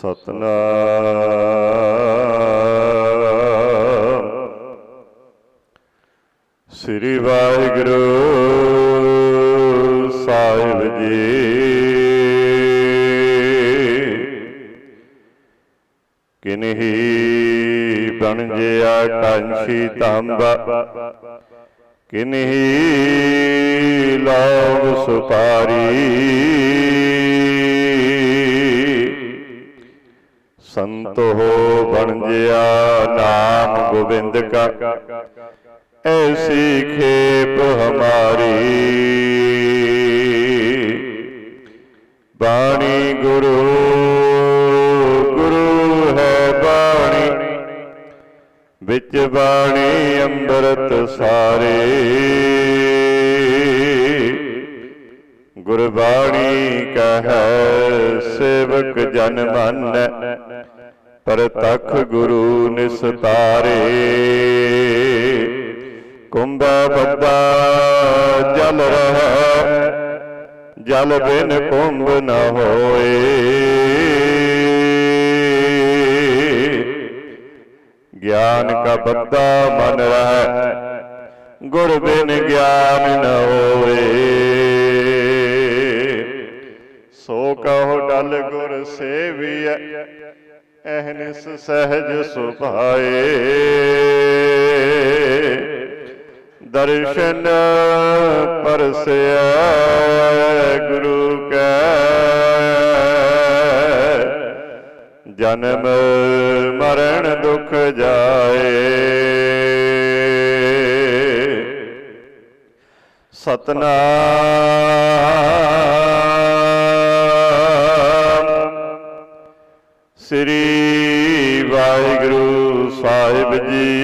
ਸਤਨਾਮ। ਸ੍ਰੀ ਵਾਹਿਗੁਰੂ ਸਾਹਿਬ ਜੀ। ਕਿਨਹੀ ਬਣ ਜਿਆ ਕਾਂਸ਼ੀ ਤਾਂਬਾ। ਕਿਨਹੀ ਲੋਗ ਸੁਪਾਰੀ। ਸੰਤੋ ਬਣ ਜਿਆ ਨਾਮ ਗੋਬਿੰਦ ਕਾ। ਐਸੀ ਖੇਪ ਹਮਾਰੀ। ਬਾਣੀ ਗੁਰੂ ਗੁਰੂ ਹੈ ਬਾਣੀ। ਵਿੱਚ ਬਾਣੀ ਅੰਮ੍ਰਿਤ ਸਾਰੇ। ਗੁਰਬਾਣੀ ਕਹੈ, ਸੇਵਕ ਜਨ ਮੰਨੈ। ਪਰਤਖ ਗੁਰੂ ਨਿਸਤਾਰੇ ਕੁੰਭਾ ਬੱਦਾ ਜਲ ਰਹਿ। ਜਲ ਬਿਨ ਕੁੰਭ ਨ ਹੋਏ। ਗਿਆਨ ਕਾ ਬੱਦਾ ਮਨ ਰਹਿ। ਗੁਰ ਬਿਨ ਗਿਆਨ ਨ ਹੋਏ। ਸੋ ਕਹੋ ਡਲ ਗੁਰ ਸੇਵੀਐ। ਅਹਨਿਸ ਸਹਿਜ ਸੁਭਾਏ। ਦਰਸ਼ਨ ਪਰਸਿਆ ਗੁਰੂ ਕੈ। ਜਨਮ ਮਰਨ ਦੁਖ ਜਾਏ। ਸਤਨਾਮ। ਸ੍ਰੀ ਵਾਹਿਗੁਰੂ ਸਾਹਿਬ ਜੀ।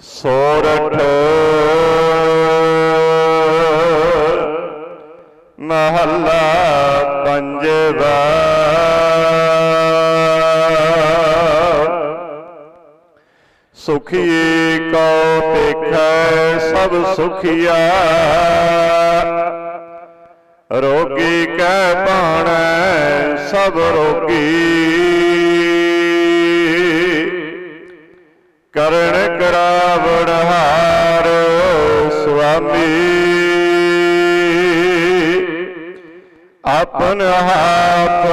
ਸੋਰਠ ਮਹੱਲਾ ਪੰਜਵਾ। ਸੁਖੀ ਕੋ ਦੇਖੈ ਸਭ ਸੁਖੀਆ। ਆਪਨ ਹਾਥ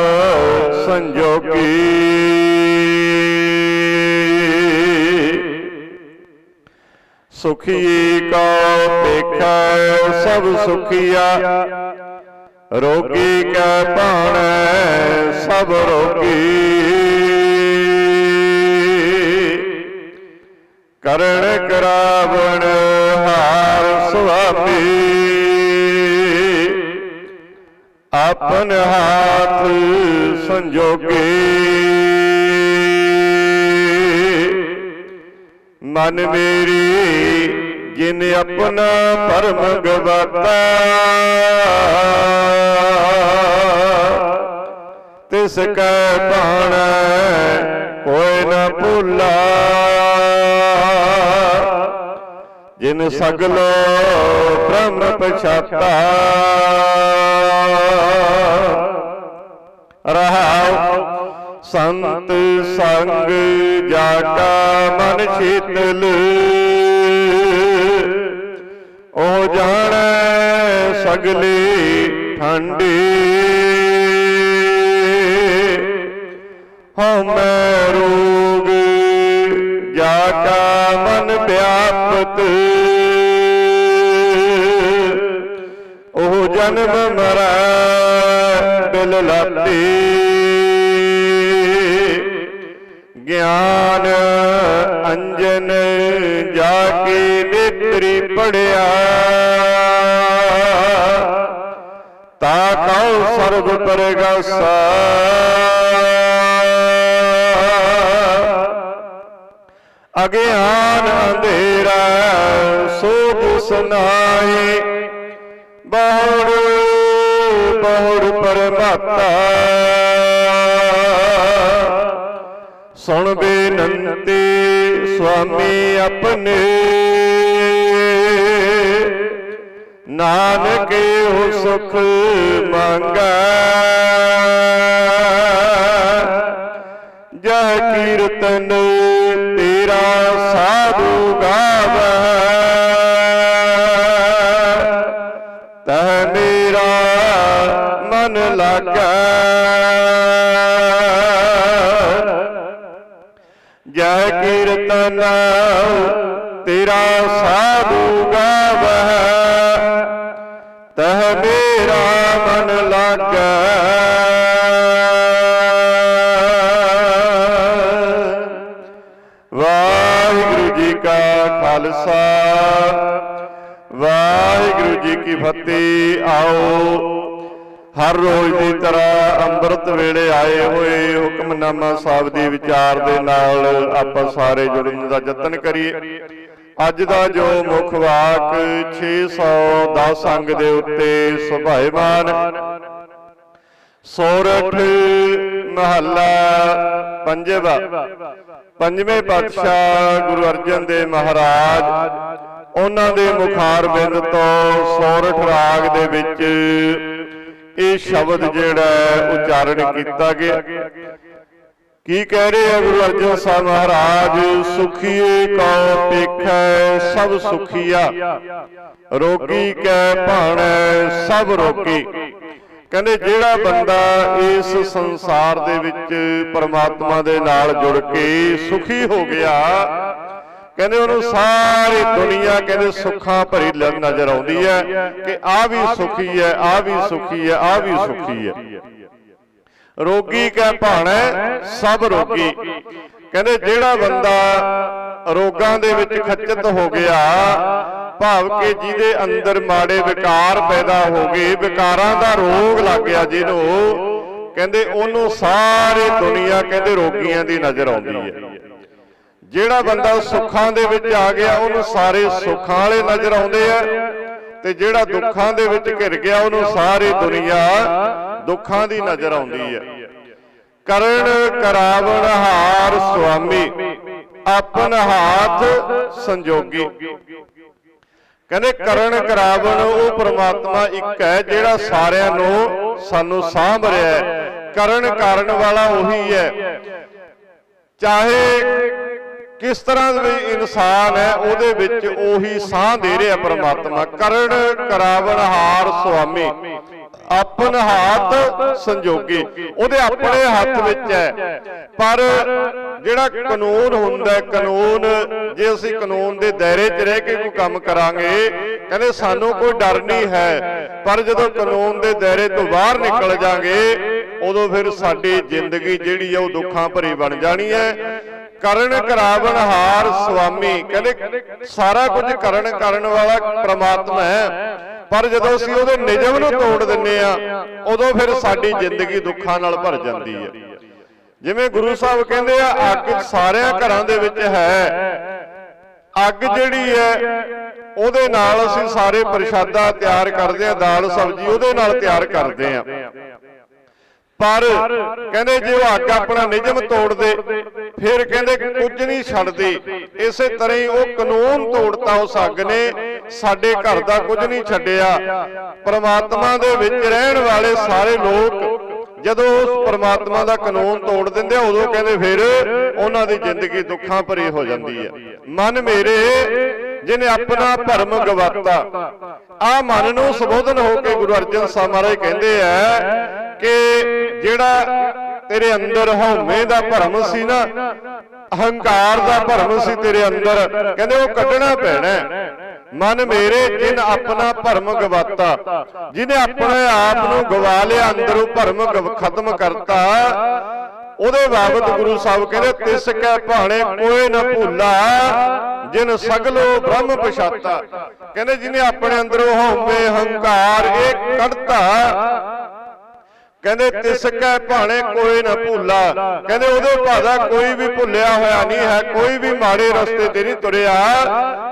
ਸੰਜੋਗੀ ਸੁਖੀ ਕੋ ਦੇਖੈ ਸਭ ਸੁਖੀਆ ਰੋਗੀ ਕੈ ਭਾਣੈ ਸਭ ਰੋਗੀ। ਕਰਣ ਕਰਾਵਣ ਹਾਰ ਸੁਆਮੀ। ਆਪਨ ਹਾਥ ਸੰਜੋਗੇ। ਮਨ ਮੇਰੀ ਜਿਨ ਆਪਣਾ ਪਰਮ ਗਵਾਤਾ, ਤਿਸ ਕੈ ਬਾਣੈ ਕੋਈ ਨ ਭੁੱਲਾ। ਜਿਨ ਸਗਲੋ ਬ੍ਰਹਮ ਪਛਾਤਾ। ਰਹਾਉ ਸੰਤ ਸੰਗ ਜਾ ਕਾ ਮਨ ਸ਼ੀਤਲ। ਉਹ ਜਾਣੈ ਸਗਲੀ ਠੰਡੀ। ਹਉਮੈ ਰੋਗ ਜਾ ਕਾ ਮਨ ਵਿਆਪਤ ਉਹ ਜਨਮ ਮਰੈ, ਬਿਲ ਲਾਤੀ। ਗਿਆਨ ਅੰਜਨ ਜਾ ਕੇ ਨੇਤਰੀ ਪੜਿਆ। ਤਾ ਕਉ ਸਰਬ ਪਰਗਾਸਾ। ਅਗਿਆਨ ਅੰਧੇਰਾ ਸੋਧ ਸੁਨਾਏ ਬਹੁੜ ਬਹੁੜ ਪਰਮਾਤਾ ਸੁਣ ਬੇਨੰਤੀ ਸੁਆਮੀ ਆਪਣੇ। ਨਾਨਕੇ ਉਹ ਸੁਖ ਮੰਗੈ। ਜਹ ਕੀਰਤਨ ਤੇਰਾ ਸਾਧੂ ਗਾਵੈ। ਤਹ ਮੇਰਾ ਮਨ ਲਾਗੈ। ਜੈ ਕੀਰਤਨ ਤੇਰਾ ਸਾਧੂ ਗਾਵੈ। ਤਹ ਮੇਰਾ ਮਨ ਲਾਗੈ। ਵੇਲੇ ਆਏ ਹੋਏ ਹੁਕਮਨਾਮਾ ਸਾਹਿਬ ਦੀ ਵਿਚਾਰ ਦੇ ਨਾਲ ਆਪਾਂ ਸਾਰੇ ਜੁੜਨ ਦਾ ਯਤਨ ਕਰੀਏ। ਅੱਜ ਦਾ ਜੋ ਮੁੱਖ ਵਾਕ 610 ਅੰਗ ਦੇ ਉੱਤੇ ਸੁਭਾਇਮਾਨ, ਸੋਰਠ ਮਹੱਲਾ ਪੰਜਵਾ, ਪੰਜਵੇਂ ਪਾਤਸ਼ਾਹ ਗੁਰੂ ਅਰਜਨ ਦੇਵ ਮਹਾਰਾਜ, ਉਹਨਾਂ ਦੇ ਮੁਖਾਰ ਬਿੰਦ ਤੋਂ ਸੋਰਠ ਰਾਗ ਦੇ ਵਿੱਚ ਇਹ ਸ਼ਬਦ ਜਿਹੜਾ ਉਚਾਰਨ ਕੀਤਾ ਗਿਆ। ਕੀ ਕਹਿ ਰਹੇ ਆ ਗੁਰੂ ਅਰਜਨ ਸਾਹਿਬ ਮਹਾਰਾਜ? ਸੁਖੀਏ ਕਉ ਪੇਖੈ, ਸਭ ਸੁਖੀਆ। ਰੋਗੀ ਕੈ ਭਾਣੈ, ਸਭ ਰੋਗੀ ਕਹਿੰਦੇ ਜਿਹੜਾ ਬੰਦਾ ਇਸ ਸੰਸਾਰ ਦੇ ਵਿੱਚ ਪਰਮਾਤਮਾ ਦੇ ਨਾਲ ਜੁੜ ਕੇ ਸੁਖੀ ਹੋ ਗਿਆ ਕਹਿੰਦੇ ਉਹਨੂੰ ਸਾਰੀ ਦੁਨੀਆ ਕਹਿੰਦੇ ਸੁੱਖਾਂ ਭਰੀ ਨਜ਼ਰ ਆਉਂਦੀ ਹੈ ਕਿ ਆ ਵੀ ਸੁਖੀ ਹੈ ਆ ਵੀ ਸੁਖੀ ਹੈ ਆ ਵੀ ਸੁਖੀ ਹੈ। ਰੋਗੀ ਕੈ ਭਾਣੈ ਸਭ ਰੋਗੀ। ਕਹਿੰਦੇ ਜਿਹੜਾ ਬੰਦਾ ਰੋਗਾਂ ਦੇ ਵਿੱਚ ਖੱਚਤ ਹੋ ਗਿਆ ਭਾਵ ਕਿ ਜਿਹਦੇ ਅੰਦਰ ਮਾੜੇ ਵਿਕਾਰ ਪੈਦਾ ਹੋ ਗਏ ਵਿਕਾਰਾਂ ਦਾ ਰੋਗ ਲੱਗ ਗਿਆ ਜਿਹਨੂੰ ਕਹਿੰਦੇ ਉਹਨੂੰ ਸਾਰੇ ਦੁਨੀਆ ਕਹਿੰਦੇ ਰੋਗੀਆਂ ਦੀ ਨਜ਼ਰ ਆਉਂਦੀ ਹੈ। ਜਿਹੜਾ ਬੰਦਾ ਸੁੱਖਾਂ ਦੇ ਵਿੱਚ ਆ ਗਿਆ ਉਹਨੂੰ ਸਾਰੇ ਸੁੱਖਾਂ ਵਾਲੇ ਨਜ਼ਰ ਆਉਂਦੇ ਆ ਤੇ ਜਿਹੜਾ ਦੁੱਖਾਂ ਦੇ ਵਿੱਚ ਘਿਰ ਗਿਆ ਉਹਨੂੰ ਸਾਰੀ ਦੁਨੀਆ ਦੁੱਖਾਂ ਦੀ ਨਜ਼ਰ ਆਉਂਦੀ ਹੈ ਕਰਨ ਕਰਾਵਣ ਹਾਰ ਸੁਆਮੀ ਆਪਨ ਹਾਥ ਸੰਜੋਗੀ। ਕਹਿੰਦੇ ਕਰਨ ਕਰਾਵਣ ਉਹ ਪ੍ਰਮਾਤਮਾ ਇੱਕ ਹੈ ਜਿਹੜਾ ਸਾਰਿਆਂ ਨੂੰ ਸਾਨੂੰ ਸਾਂਭ ਰਿਹਾ ਹੈ। ਕਰਨ ਕਰਨ ਵਾਲਾ ਉਹੀ ਹੈ। ਚਾਹੇ ਕਿਸ ਤਰ੍ਹਾਂ ਦਾ ਵੀ ਇਨਸਾਨ ਹੈ, ਉਹਦੇ ਵਿੱਚ ਉਹੀ ਸਾਹ ਦੇ ਰਿਹਾ ਪਰਮਾਤਮਾ। ਕਰਨ ਕਰਾਵਣ ਹਾਰ ਸੁਆਮੀ, ਆਪਨ ਹੱਥ ਸੰਜੋਗੀ, ਉਹਦੇ ਆਪਣੇ ਹੱਥ ਵਿੱਚ ਹੈ। ਪਰ ਜਿਹੜਾ ਕਾਨੂੰਨ ਹੁੰਦਾ ਕਾਨੂੰਨ, ਜੇ ਅਸੀਂ ਕਾਨੂੰਨ ਦੇ ਦਾਇਰੇ 'ਚ ਰਹਿ ਕੇ ਕੋਈ ਕੰਮ ਕਰਾਂਗੇ, ਕਹਿੰਦੇ ਸਾਨੂੰ ਕੋਈ ਡਰ ਨਹੀਂ ਹੈ। ਪਰ ਜਦੋਂ ਕਾਨੂੰਨ ਦੇ ਦਾਇਰੇ ਤੋਂ ਬਾਹਰ ਨਿਕਲ ਜਾਾਂਗੇ, ਉਦੋਂ ਫਿਰ ਸਾਡੀ ਜ਼ਿੰਦਗੀ ਜਿਹੜੀ ਹੈ, ਉਹ ਦੁੱਖਾਂ ਭਰੀ ਬਣ ਜਾਣੀ ਹੈ। ਕਰਨ ਕਰਾਵਣ ਹਾਰ ਸੁਆਮੀ। ਕਹਿੰਦੇ ਸਾਰਾ ਕੁਝ ਕਰਨ ਕਰਨ ਵਾਲਾ ਪ੍ਰਮਾਤਮਾ ਹੈ। ਪਰ ਜਦੋਂ ਅਸੀਂ ਉਹਦੇ ਨਿਯਮ ਨੂੰ ਤੋੜ ਦਿੰਨੇ ਆ ਉਦੋਂ ਫਿਰ ਸਾਡੀ ਜ਼ਿੰਦਗੀ ਦੁੱਖਾਂ ਨਾਲ ਭਰ ਜਾਂਦੀ ਹੈ। ਜਿਵੇਂ ਗੁਰੂ ਸਾਹਿਬ ਕਹਿੰਦੇ ਆ ਅੱਗ ਸਾਰਿਆਂ ਘਰਾਂ ਦੇ ਵਿੱਚ ਹੈ। ਅੱਗ ਜਿਹੜੀ ਹੈ ਉਹਦੇ ਨਾਲ ਅਸੀਂ ਸਾਰੇ ਪ੍ਰਸ਼ਾਦਾ ਤਿਆਰ ਕਰਦੇ ਆ ਦਾਲ ਸਬਜ਼ੀ ਉਹਦੇ ਨਾਲ ਤਿਆਰ ਕਰਦੇ ਆ ਪਰ ਕਹਿੰਦੇ ਜੇ ਉਹ ਅੱਗ ਆਪਣਾ ਨਿਯਮ ਤੋੜ ਦੇ ਫਿਰ ਕਹਿੰਦੇ ਕੁਝ ਨਹੀਂ ਛੱਡਦੀ। ਇਸੇ ਤਰ੍ਹਾਂ ਹੀ ਉਹ ਕਾਨੂੰਨ ਤੋੜਤਾ ਉਸ ਅੱਗ ਨੇ। ਸਾਡੇ ਘਰ ਦਾ ਕੁਝ ਨਹੀਂ ਛੱਡਿਆ। ਪ੍ਰਮਾਤਮਾ ਦੇ ਵਿੱਚ ਰਹਿਣ ਵਾਲੇ ਸਾਰੇ ਲੋਕ ਜਦੋਂ ਉਸ ਪ੍ਰਮਾਤਮਾ ਦਾ ਕਾਨੂੰਨ ਤੋੜ ਦਿੰਦੇ ਆ ਉਦੋਂ ਕਹਿੰਦੇ ਫਿਰ ਉਹਨਾਂ ਦੀ ਜ਼ਿੰਦਗੀ ਦੁੱਖਾਂ ਭਰੀ ਹੋ ਜਾਂਦੀ ਹੈ ਮਨ ਮੇਰੇ ਜਿਹਨੇ ਆਪਣਾ ਭਰਮ ਗਵਾਤਾ ਆ ਮਨ ਨੂੰ ਸੰਬੋਧਨ ਹੋ ਕੇ ਗੁਰੂ ਅਰਜਨ ਸਾਹਿਬ ਮਹਾਰਾਜ ਕਹਿੰਦੇ ਆ ਕਿ ਜਿਹੜਾ ਤੇਰੇ ਅੰਦਰ ਹਉਮੈ ਦਾ ਭਰਮ ਸੀ ਨਾ ਅਹੰਕਾਰ ਦਾ ਭਰਮ ਸੀ ਤੇਰੇ ਅੰਦਰ ਕਹਿੰਦੇ ਉਹ ਕੱਢਣਾ ਪੈਣਾ। ਮਨ ਮੇਰੇ ਜਿਨ ਆਪਣਾ ਭਰਮ ਗਵਾਤਾ ਜਿਹਨੇ ਆਪਣੇ ਆਪ ਨੂੰ ਗਵਾ ਲਿਆ ਅੰਦਰੋਂ ਭਰਮ ਖਤਮ ਕਰਤਾ ਉਹਦੇ ਬਾਬਤ ਗੁਰੂ ਸਾਹਿਬ ਕਹਿੰਦੇ, ਤਿਸ ਕੈ ਭਾਣੇ ਕੋਈ ਨਾ ਭੁੱਲਾ, ਜਿਨ ਸਗਲੋ ਬ੍ਰਹਮ ਪਛਾਤਾ। ਕਹਿੰਦੇ ਜਿਹਨੇ ਆਪਣੇ ਅੰਦਰੋਂ ਹਉਮੈ ਹੰਕਾਰ, ਇਹ ਕੱਢਤਾ ਕਹਿੰਦੇ ਤਿਸ ਕੈ ਭਾਣੇ ਕੋਈ ਨਾ ਭੁੱਲਾ। ਕਹਿੰਦੇ ਉਹਦੇ ਭਾਦਾ ਕੋਈ ਵੀ ਭੁੱਲਿਆ ਹੋਇਆ ਨਹੀਂ ਹੈ ਕੋਈ ਵੀ ਮਾੜੇ ਰਸਤੇ ਤੇ ਨਹੀਂ ਤੁਰਿਆ।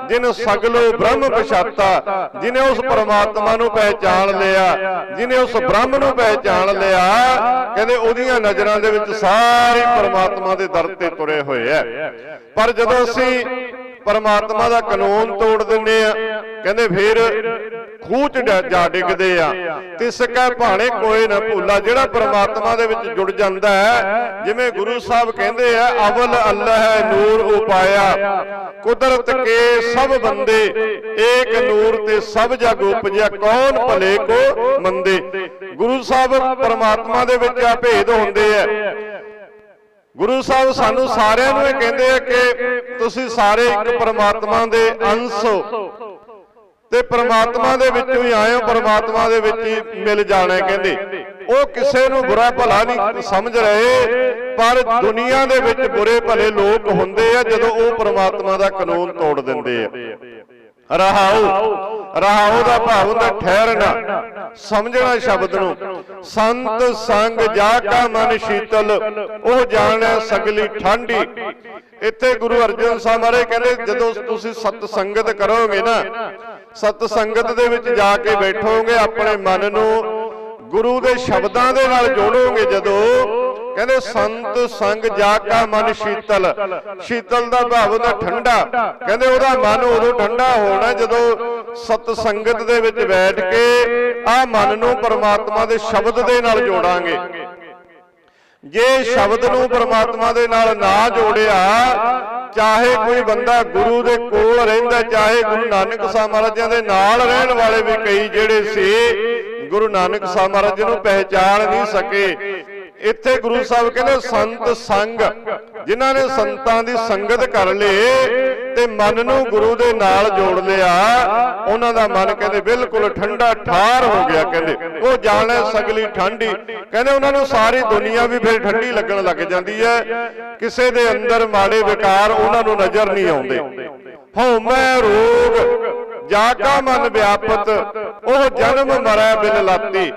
ਜਿਨ ਸਗਲੋ ਬ੍ਰਹਮ ਪਛਾਤਾ ਜਿਨੇ ਉਸ ਪ੍ਰਮਾਤਮਾ ਨੂੰ ਪਹਿਚਾਨ ਲਿਆ ਜਿਨੇ ਉਸ ਬ੍ਰਹਮ ਨੂੰ ਪਹਿਚਾਨ ਲਿਆ ਕਹਿੰਦੇ ਉਹਦੀਆਂ ਨਜ਼ਰਾਂ ਦੇ ਵਿੱਚ ਸਾਰੇ ਪ੍ਰਮਾਤਮਾ ਦੇ ਦਰ ਤੇ ਤੁਰੇ ਹੋਏ ਆ ਪਰ ਜਦੋਂ ਅਸੀਂ ਪਰਮਾਤਮਾ ਦਾ ਕਾਨੂੰਨ ਤੋੜ ਦਿੰਨੇ ਆ ਕਹਿੰਦੇ ਫਿਰ ਖੂਹ ਚ ਜਾ ਡਿੱਗਦੇ ਆ। ਤਿਸ ਕੈ ਭਾਣੇ ਕੋਈ ਨਾ ਭੂਲਾ। ਜਿਹੜਾ ਪ੍ਰਮਾਤਮਾ ਦੇ ਵਿੱਚ ਜੁੜ ਜਾਂਦਾ ਹੈ, ਜਿਵੇਂ ਗੁਰੂ ਸਾਹਿਬ ਕਹਿੰਦੇ ਆ, ਅਵਲ ਅੱਲਾਹ ਨੂਰ ਉਪਾਇਆ। ਕੁਦਰਤ ਕੇ ਸਭ ਬੰਦੇ, ਏਕ ਨੂਰ ਤੇ ਸਭ ਜਗ ਉਪਜਿਆ। ਕੌਣ ਭਲੇ ਕੋ ਮੰਦੇ? ਗੁਰੂ ਸਾਹਿਬ ਪ੍ਰਮਾਤਮਾ ਦੇ ਵਿੱਚ ਆ ਭੇਦ ਹੁੰਦੇ ਆ। ਗੁਰੂ ਸਾਹਿਬ ਸਾਨੂੰ ਸਾਰਿਆਂ ਨੂੰ ਇਹ ਕਹਿੰਦੇ ਆ ਕਿ ਤੁਸੀਂ ਸਾਰੇ ਇੱਕ ਪਰਮਾਤਮਾ ਦੇ ਅੰਸ਼ ਹੋ। ਤੇ ਪ੍ਰਮਾਤਮਾ ਦੇ ਵਿੱਚੋਂ ਹੀ ਆਏ ਹੋ, ਪ੍ਰਮਾਤਮਾ ਦੇ ਵਿੱਚ ਹੀ ਮਿਲ ਜਾਣਾ ਕਹਿੰਦੇ। ਉਹ ਕਿਸੇ ਨੂੰ ਬੁਰਾ ਭਲਾ ਨਹੀਂ ਸਮਝ ਰਹੇ, ਪਰ ਦੁਨੀਆ ਦੇ ਵਿੱਚ ਬੁਰੇ ਭਲੇ ਲੋਕ ਹੁੰਦੇ ਆ ਜਦੋਂ ਉਹ ਪ੍ਰਮਾਤਮਾ ਦਾ ਕਾਨੂੰਨ ਤੋੜ ਦਿੰਦੇ ਆ। ਰਹਾਉ। ਰਹਾਉ। ਦਾ ਭਾਵ ਹੁੰਦਾ ਠਹਿਰਨਾ। ਸਮਝਣਾ ਸ਼ਬਦ ਨੂੰ। ਸੰਤ ਸੰਗ ਜਾ ਕਾ ਮਨ ਸ਼ੀਤਲ। ਉਹ ਜਾਣੈ ਸਗਲੀ ਠੰਡੀ। ਇੱਥੇ ਗੁਰੂ ਅਰਜਨ ਸਾਹਿਬ ਮਹਾਰਾਜ ਕਹਿੰਦੇ ਜਦੋਂ ਤੁਸੀਂ ਸਤ ਸੰਗਤ ਕਰੋਗੇ ਨਾ ਸਤ ਸੰਗਤ ਦੇ ਵਿੱਚ ਜਾ ਕੇ ਬੈਠੋਗੇ ਆਪਣੇ ਮਨ ਨੂੰ। ਗੁਰੂ ਦੇ ਸ਼ਬਦਾਂ ਦੇ ਨਾਲ ਜੋੜੋਗੇ ਜਦੋਂ ਕਹਿੰਦੇ ਸੰਤ ਸੰਗ ਜਾ ਕਾ ਮਨ ਸ਼ੀਤਲ। ਸ਼ੀਤਲ ਦਾ ਭਾਵ ਹੁੰਦਾ ਠੰਡਾ। ਕਹਿੰਦੇ ਉਹਦਾ ਮਨ ਉਦੋਂ ਠੰਡਾ ਹੋਣਾ ਜਦੋਂ ਸਤ ਸੰਗਤ ਦੇ ਵਿੱਚ ਬੈਠ ਕੇ ਆ ਮਨ ਨੂੰ ਪਰਮਾਤਮਾ ਦੇ ਸ਼ਬਦ ਦੇ ਨਾਲ ਜੋੜਾਂਗੇ। ਜੇ ਸ਼ਬਦ ਨੂੰ ਪਰਮਾਤਮਾ ਦੇ ਨਾਲ ਨਾ ਜੋੜਿਆ, ਚਾਹੇ ਕੋਈ ਬੰਦਾ ਗੁਰੂ ਦੇ ਕੋਲ ਰਹਿੰਦਾ, ਚਾਹੇ ਗੁਰੂ ਨਾਨਕ ਸਾਹਿਬ ਮਹਾਰਾਜਾਂ ਦੇ ਨਾਲ ਰਹਿਣ ਵਾਲੇ ਵੀ ਕਈ ਜਿਹੜੇ ਸੀ, ਗੁਰੂ ਨਾਨਕ ਸਾਹਿਬ ਮਹਾਰਾਜ ਨੂੰ ਪਹਿਚਾਨ ਨਹੀਂ ਸਕੇ। ਇੱਥੇ ਗੁਰੂ ਸਾਹਿਬ ਕਹਿੰਦੇ ਸੰਤ ਸੰਗ। ਜਿਨ੍ਹਾਂ ਨੇ ਸੰਤਾਂ ਦੀ ਸੰਗਤ ਕਰ ਲਈ ਤੇ ਮਨ ਨੂੰ ਗੁਰੂ ਦੇ ਨਾਲ ਜੋੜ ਲਿਆ। ਉਹਨਾਂ ਦਾ ਮਨ ਕਹਿੰਦੇ ਬਿਲਕੁਲ ਠੰਡਾ ਠਾਰ ਹੋ ਗਿਆ ਕਹਿੰਦੇ। ਉਹ ਜਾਣੇ ਸਗਲੀ ਠੰਡੀ। ਕਹਿੰਦੇ ਉਹਨਾਂ ਨੂੰ ਸਾਰੀ ਦੁਨੀਆ ਵੀ ਫਿਰ ਠੰਡੀ ਲੱਗਣ ਲੱਗ ਜਾਂਦੀ ਹੈ। ਕਿਸੇ ਦੇ ਅੰਦਰ ਮਾੜੇ ਵਿਕਾਰ ਉਹਨਾਂ ਨੂੰ ਨਜ਼ਰ ਨਹੀਂ ਆਉਂਦੇ। ਹਉਮੈ ਰੋਗ। ਜਾ ਕਾ ਮਨ ਵਿਆਪਤ ਉਹ ਜਨਮ ਮਰੈ ਬਿਨ ਲਾਤੀ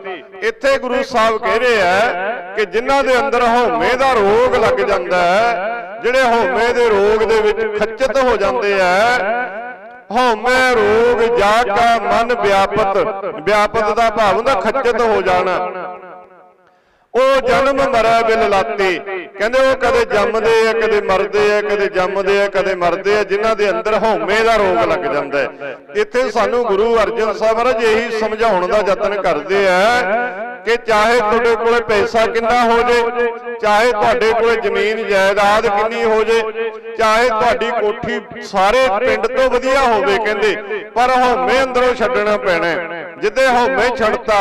ਇੱਥੇ ਗੁਰੂ ਸਾਹਿਬ ਕਹਿ ਰਹੇ ਆ ਕਿ ਜਿਨ੍ਹਾਂ ਦੇ ਅੰਦਰ ਹਉਮੈ ਦਾ ਰੋਗ ਲੱਗ ਜਾਂਦਾ ਹੈ ਜਿਹੜੇ ਹਉਮੈ ਦੇ ਰੋਗ ਦੇ ਵਿੱਚ ਖੱਚਤ ਹੋ ਜਾਂਦੇ ਆ ਹਉਮੈ ਰੋਗ ਜਾ ਕਾ ਮਨ ਵਿਆਪਤ ਵਿਆਪਤ ਦਾ ਭਾਵ ਹੁੰਦਾ ਖੱਚਤ ਹੋ ਜਾਣਾ। ਉਹ ਜਨਮ ਮਰੈ ਬਿਨ ਲਾਤੀ। ਕਹਿੰਦੇ ਉਹ ਕਦੇ ਜੰਮਦੇ ਆ, ਕਦੇ ਮਰਦੇ ਆ, ਕਦੇ ਜੰਮਦੇ ਆ, ਕਦੇ ਮਰਦੇ ਆ, ਜਿਨ੍ਹਾਂ ਦੇ ਅੰਦਰ ਹਉਮੈ ਦਾ ਰੋਗ ਲੱਗ ਜਾਂਦਾ ਹੈ। ਇੱਥੇ ਸਾਨੂੰ ਗੁਰੂ ਅਰਜਨ ਸਾਹਿਬ ਮਹਾਰਾਜ ਇਹੀ ਸਮਝਾਉਣ ਦਾ ਯਤਨ ਕਰਦੇ ਆ ਕਿ ਚਾਹੇ ਤੁਹਾਡੇ ਕੋਲੇ ਪੈਸਾ ਕਿੰਨਾ ਹੋ ਜੇ, ਚਾਹੇ ਤੁਹਾਡੇ ਕੋਲੇ ਜ਼ਮੀਨ, ਜਾਇਦਾਦ ਕਿੰਨੀ ਹੋ ਜੇ, ਚਾਹੇ ਤੁਹਾਡੀ ਕੋਠੀ ਸਾਰੇ ਪਿੰਡ ਤੋਂ ਵਧੀਆ ਹੋਵੇ ਕਹਿੰਦੇ, ਪਰ ਹਉਮੈ ਅੰਦਰੋਂ ਛੱਡਣਾ ਪੈਣਾ ਜਿੱਦੇ ਹਉਮੈ ਛੱਡਤਾ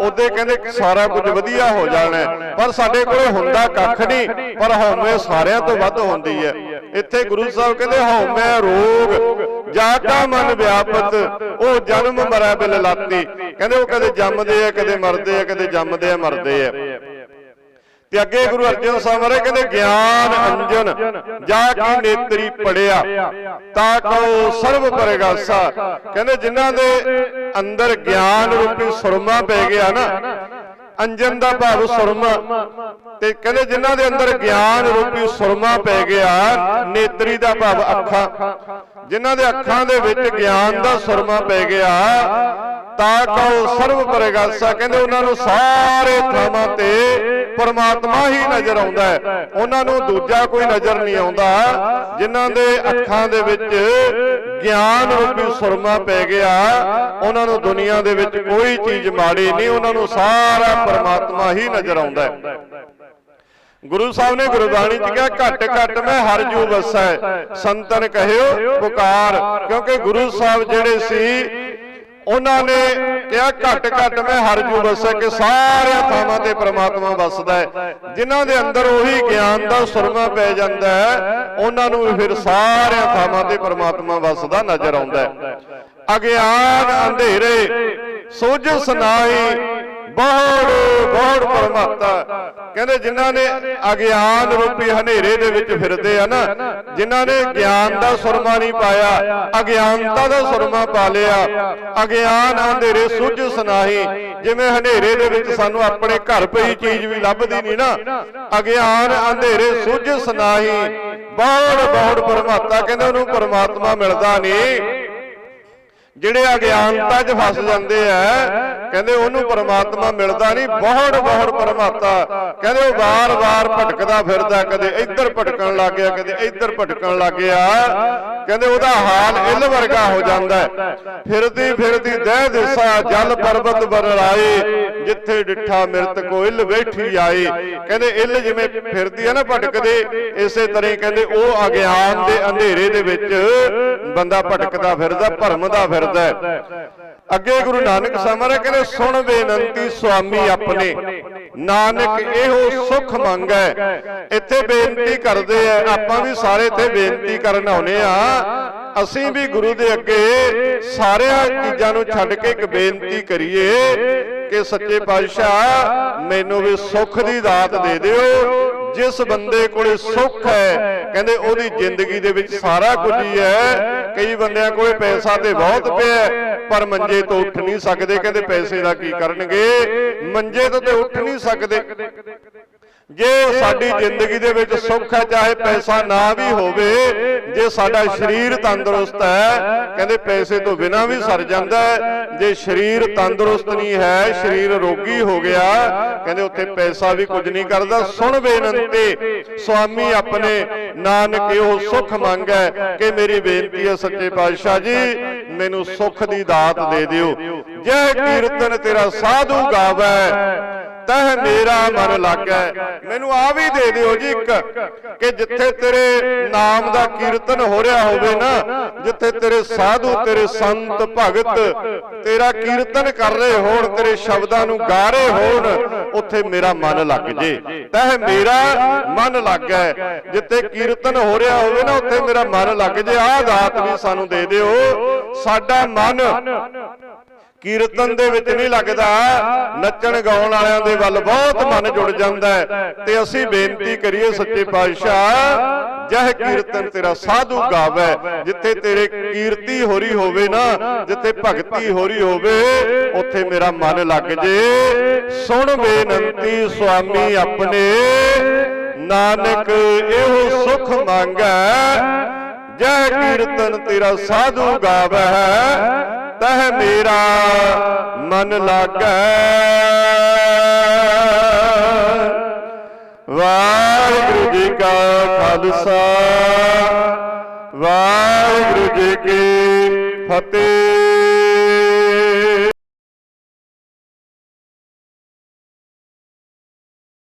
ਉਹਦੇ ਕਹਿੰਦੇ ਸਾਰਾ ਕੁਝ ਵਧੀਆ ਹੋ ਜਾਣਾ। ਪਰ ਸਾਡੇ ਕੋਲੇ ਹੁੰਦਾ ਕੱਖ ਨਹੀਂ ਪਰ ਹਉਮੈ ਸਾਰਿਆਂ ਤੋਂ ਵੱਧ ਹੁੰਦੀ ਹੈ। ਇੱਥੇ ਗੁਰੂ ਸਾਹਿਬ ਕਹਿੰਦੇ ਹਉਮੈ ਰੋਗ ਜਾ ਕਾ ਮਨ ਵਿਆਪਤ ਉਹ ਜਨਮ ਮਰੈ ਬਿਲ ਲਾਤੀ। ਕਹਿੰਦੇ ਉਹ ਕਦੇ ਜੰਮਦੇ ਆ ਕਦੇ ਮਰਦੇ ਆ ਕਦੇ ਜੰਮਦੇ ਆ ਮਰਦੇ ਆ। ਤੇ ਅੱਗੇ ਗੁਰੂ ਅਰਜਨ ਸਾਹਿਬ ਮਹਾਰਾਜ ਕਹਿੰਦੇ ਗਿਆਨ ਅੰਜਨ, ਜਾ ਕੀ ਨੇਤਰੀ ਪੜਿਆ, ਤਾਂ ਕੋ ਸਰਬ ਪਰਗਾਸਾ। ਕਹਿੰਦੇ ਜਿਨ੍ਹਾਂ ਦੇ ਅੰਦਰ ਗਿਆਨ ਰੂਪੀ ਸੁਰਮਾ ਪੈ ਗਿਆ ਨਾ, ਅੰਜਨ ਦਾ ਭਾਵ ਸੁਰਮਾ। ਤੇ ਕਹਿੰਦੇ ਜਿਨ੍ਹਾਂ ਦੇ ਅੰਦਰ ਗਿਆਨ ਰੂਪੀ ਸੁਰਮਾ ਪੈ ਗਿਆ, ਨੇਤਰੀ ਦਾ ਭਾਵ ਅੱਖਾਂ। ਜਿਨ੍ਹਾਂ ਦੇ ਅੱਖਾਂ ਦੇ ਵਿੱਚ ਗਿਆਨ ਦਾ ਸੁਰਮਾ ਪੈ ਗਿਆ, ਤਾਂ ਕਉ ਸਰਬ ਪਰਗਾਸਾ ਕਹਿੰਦੇ ਉਹਨਾਂ ਨੂੰ ਸਾਰੇ ਥਾਵਾਂ ਤੇ ਪਰਮਾਤਮਾ ਹੀ ਨਜ਼ਰ ਆਉਂਦਾ ਹੈ। ਉਹਨਾਂ ਨੂੰ ਦੂਜਾ ਕੋਈ ਨਜ਼ਰ ਨਹੀਂ ਆਉਂਦਾ, ਜਿਨ੍ਹਾਂ ਦੇ ਅੱਖਾਂ ਦੇ ਵਿੱਚ ਗਿਆਨ ਰੂਪੀ ਸੁਰਮਾ ਪੈ ਗਿਆ, ਉਹਨਾਂ ਨੂੰ ਦੁਨੀਆ ਦੇ ਵਿੱਚ ਕੋਈ ਚੀਜ਼ ਮਾੜੀ ਨਹੀਂ, ਉਹਨਾਂ ਨੂੰ ਸਾਰਾ ਪਰਮਾਤਮਾ ਹੀ ਨਜ਼ਰ ਆਉਂਦਾ ਹੈ। ਗੁਰੂ ਸਾਹਿਬ ਨੇ ਗੁਰਬਾਣੀ ਚ ਕਿਹਾ, ਘਟ ਘਟ ਮੈਂ ਹਰ ਜੂ ਵਸੈ। ਸੰਤਨ ਕਹਿਓ, ਪੁਕਾਰ। ਕਿਉਂਕਿ ਗੁਰੂ ਸਾਹਿਬ ਜਿਹੜੇ ਸੀ, ਉਹਨਾਂ ਨੇ ਕਿਹਾ, ਘਟ ਘਟ ਮੈਂ ਹਰ ਜੂ ਵਸੈ ਕਿ ਸਾਰਿਆਂ ਥਾਵਾਂ ਤੇ ਪ੍ਰਮਾਤਮਾ ਵਸਦਾ ਹੈ। ਜਿਨ੍ਹਾਂ ਦੇ ਅੰਦਰ ਉਹੀ ਗਿਆਨ ਦਾ ਸੁਰਮਾ ਪੈ ਜਾਂਦਾ ਹੈ, ਉਹਨਾਂ ਨੂੰ ਫਿਰ ਸਾਰਿਆਂ ਥਾਵਾਂ ਤੇ ਪ੍ਰਮਾਤਮਾ ਵਸਦਾ ਨਜ਼ਰ ਆਉਂਦਾ ਹੈ। ਅਗਿਆਨ ਅੰਧੇਰੇ, ਸੁਝ ਸੁਨਾਈ ਬਹੁਤ ਬਹੁਤ ਪਰਮਾਤਾ ਕਹਿੰਦੇ ਜਿਨ੍ਹਾਂ ਨੇ ਅਗਿਆਨ ਰੂਪੀ ਹਨੇਰੇ ਦੇ ਵਿੱਚ ਫਿਰਦੇ ਆ ਨਾ, ਜਿਨ੍ਹਾਂ ਨੇ ਗਿਆਨ ਦਾ ਸੁਰਮਾ ਨਹੀਂ ਪਾਇਆ, ਅਗਿਆਨਤਾ ਦਾ ਸੁਰਮਾ ਪਾ ਲਿਆ। ਅਗਿਆਨ ਅੰਧੇਰੇ ਸੁੱਝ ਸੁਨਾਹੀ, ਜਿਵੇਂ ਹਨੇਰੇ ਦੇ ਵਿੱਚ ਸਾਨੂੰ ਆਪਣੇ ਘਰ ਪਈ ਚੀਜ਼ ਵੀ ਲੱਭਦੀ ਨਹੀਂ ਨਾ। ਅਗਿਆਨ ਅੰਧੇਰੇ ਸੁੱਝ ਸੁਨਾਹੀ, ਬਹੁਤ ਬਹੁਤ ਪਰਮਾਤਾ ਕਹਿੰਦੇ ਉਹਨੂੰ ਪਰਮਾਤਮਾ ਮਿਲਦਾ ਨਹੀਂ। ਜਿਹੜੇ ਅਗਿਆਨਤਾ 'ਚ ਫਸ ਜਾਂਦੇ ਆ, ਕਹਿੰਦੇ ਉਹਨੂੰ ਪਰਮਾਤਮਾ ਮਿਲਦਾ ਨਹੀਂ, ਬਹੁਤ ਬਹੁਤ ਪਰਮਾਤਾ ਕਹਿੰਦੇ ਉਹ ਵਾਰ-ਵਾਰ ਭਟਕਦਾ ਫਿਰਦਾ, ਕਦੇ ਇੱਧਰ ਭਟਕਣ ਲੱਗ ਗਿਆ ਕਦੇ ਇੱਧਰ ਭਟਕਣ ਲੱਗ ਗਿਆ ਕਹਿੰਦੇ ਉਹਦਾ ਹਾਲ ਇਲ ਵਰਗਾ ਹੋ ਜਾਂਦਾ ਫਿਰਦੀ ਫਿਰਦੀ ਦਹਿ ਦਿਸਾ, ਜਲ ਪਰਬਤ ਬਰਲਾਏ, ਜਿੱਥੇ ਡਿੱਠਾ ਮਿਰਤ ਕੋ ਇੱਲ ਬੈਠੀ ਆਏ। ਕਹਿੰਦੇ ਇੱਲ ਜਿਵੇਂ ਫਿਰਦੀ ਹੈ ਨਾ ਭਟਕਦੇ, ਇਸੇ ਤਰ੍ਹਾਂ ਹੀ ਕਹਿੰਦੇ ਉਹ ਅਗਿਆਨ ਦੇ ਅੰਧੇਰੇ ਦੇ ਵਿੱਚ ਬੰਦਾ ਭਟਕਦਾ ਫਿਰਦਾ ਭਰਮ ਦਾ ਫਿਰਦਾ। ਹੈ। ਅੱਗੇ ਗੁਰੂ ਨਾਨਕ ਸਮਰ ਕਹਿੰਦੇ, ਸੁਣ ਬੇਨੰਤੀ ਸੁਆਮੀ ਆਪਣੇ। ਨਾਨਕ ਇਹੋ ਸੁਖ ਮੰਗੈ ਇੱਥੇ ਬੇਨਤੀ ਕਰਦੇ ਆ ਆਪਾਂ ਵੀ ਸਾਰੇ ਇੱਥੇ ਬੇਨਤੀ ਕਰਨ ਆਉਨੇ ਆ। ਅਸੀਂ ਵੀ ਗੁਰੂ ਦੇ ਅੱਗੇ ਸਾਰਿਆਂ ਚੀਜ਼ਾਂ ਨੂੰ ਛੱਡ ਕੇ ਇੱਕ ਬੇਨਤੀ ਕਰੀਏ ਕਿ ਸੱਚੇ ਪਾਤਸ਼ਾਹ, ਮੈਨੂੰ ਵੀ ਸੁੱਖ ਦੀ ਦਾਤ ਦੇ ਦਿਓ। ਜਿਸ ਬੰਦੇ ਕੋਲੇ ਸੁੱਖ ਹੈ ਕਹਿੰਦੇ ਉਹਦੀ ਜ਼ਿੰਦਗੀ ਦੇ ਵਿੱਚ ਸਾਰਾ ਕੁਝ ਹੀ ਹੈ ਕਈ ਬੰਦਿਆਂ ਕੋਲੇ ਪੈਸਾ ਤੇ ਬਹੁਤ ਪਿਆ ਪਰ ਮੰਜੇ ਤੋਂ ਉੱਠ ਨਹੀਂ ਸਕਦੇ ਕਹਿੰਦੇ ਪੈਸੇ ਦਾ ਕੀ ਕਰਨਗੇ ਮੰਜੇ ਤੋਂ ਤੇ ਉੱਠ ਨਹੀਂ ਸਕਦੇ ਜੇ ਸਾਡੀ ਜ਼ਿੰਦਗੀ ਦੇ ਵਿੱਚ ਸੁੱਖ ਹੈ, ਚਾਹੇ ਪੈਸਾ ਨਾ ਵੀ ਹੋਵੇ, ਜੇ ਸਾਡਾ ਸਰੀਰ ਤੰਦਰੁਸਤ ਹੈ, ਕਹਿੰਦੇ ਪੈਸੇ ਤੋਂ ਬਿਨਾ ਵੀ ਸਰ ਜਾਂਦਾ ਹੈ। ਜੇ ਸਰੀਰ ਤੰਦਰੁਸਤ ਨਹੀਂ ਹੈ, ਸਰੀਰ ਰੋਗੀ ਹੋ ਗਿਆ, ਕਹਿੰਦੇ ਉੱਥੇ ਪੈਸਾ ਵੀ ਕੁਝ ਨਹੀਂ ਕਰਦਾ। ਸੁਣ ਬੇਨਤੀ, ਸੁਆਮੀ ਆਪਣੇ ਨਾਨਕ, ਇਹੋ ਸੁਖ ਮੰਗੈ ਕਿ ਮੇਰੀ ਬੇਨਤੀ ਹੈ ਸੱਚੇ ਪਾਤਸ਼ਾਹ ਜੀ, ਮੈਨੂੰ ਸੁਖ ਦੀ ਦਾਤ ਦੇ ਦਿਓ। ਜੈ ਕੀਰਤਨ ਤੇਰਾ ਸਾਧੂ ਗਾਵੇ ਤਹ ਮੇਰਾ ਮਨ ਲੱਗੈ। ਮੈਨੂੰ ਆ ਵੀ ਦੇ ਦਿਓ ਜੀ ਇੱਕ, ਕਿ ਜਿੱਥੇ ਤੇਰੇ ਨਾਮ ਦਾ ਕੀਰਤਨ ਹੋ ਰਿਹਾ ਹੋਵੇ ਨਾ, ਜਿੱਥੇ ਤੇਰੇ ਸਾਧੂ, ਤੇਰੇ ਸੰਤ ਭਗਤ ਤੇਰਾ ਕੀਰਤਨ ਕਰ ਰਹੇ ਹੋਣ, ਤੇਰੇ ਸ਼ਬਦਾਂ ਨੂੰ ਗਾ ਰਹੇ ਹੋਣ, ਉੱਥੇ ਮੇਰਾ ਮਨ ਲੱਗ ਜੇ। ਤਹ ਮੇਰਾ ਮਨ ਲੱਗੈ। ਜਿੱਥੇ ਕੀਰਤਨ ਹੋ ਰਿਹਾ ਹੋਵੇ ਨਾ, ਉੱਥੇ ਮੇਰਾ ਮਨ ਲੱਗ ਜੇ। ਆਹ ਦਾਤ ਵੀ ਸਾਨੂੰ ਦੇ ਦਿਓ। ਸਾਡਾ ਮਨ ਕੀਰਤਨ ਦੇ ਵਿੱਚ ਨਹੀਂ ਲੱਗਦਾ। ਨੱਚਣ ਗਾਉਣ ਵਾਲਿਆਂ ਦੇ ਵੱਲ ਬਹੁਤ ਮਨ ਜੁੜ ਜਾਂਦਾ ਹੈ। ਤੇ ਅਸੀਂ ਬੇਨਤੀ ਕਰੀਏ ਸੱਚੇ ਪਾਤਸ਼ਾਹ, ਜਹ ਕੀਰਤਨ ਤੇਰਾ ਸਾਧੂ ਗਾਵੇ। ਜਿੱਥੇ ਤੇਰੇ ਕੀਰਤੀ ਹੋ ਰਹੀ ਹੋਵੇ ਨਾ, ਜਿੱਥੇ ਭਗਤੀ ਹੋ ਰਹੀ ਹੋਵੇ, ਉੱਥੇ ਮੇਰਾ ਮਨ ਲੱਗ ਜੇ। ਸੁਣ ਬੇਨੰਤੀ ਸੁਆਮੀ ਆਪਣੇ, ਨਾਨਕ ਇਹੋ ਸੁਖ ਮੰਗੈ। ਜੈ ਕੀਰਤਨ ਤੇਰਾ ਸਾਧੂ ਗਾਵੇ। ਤਹ ਮੇਰਾ ਮਨ ਲਾਗੈ। ਵਾਹਿਗੁਰੂ ਜੀ ਕਾ ਖਾਲਸਾ ਵਾਹਿਗੁਰੂ ਜੀ ਕੀ ਫਤਿਹ।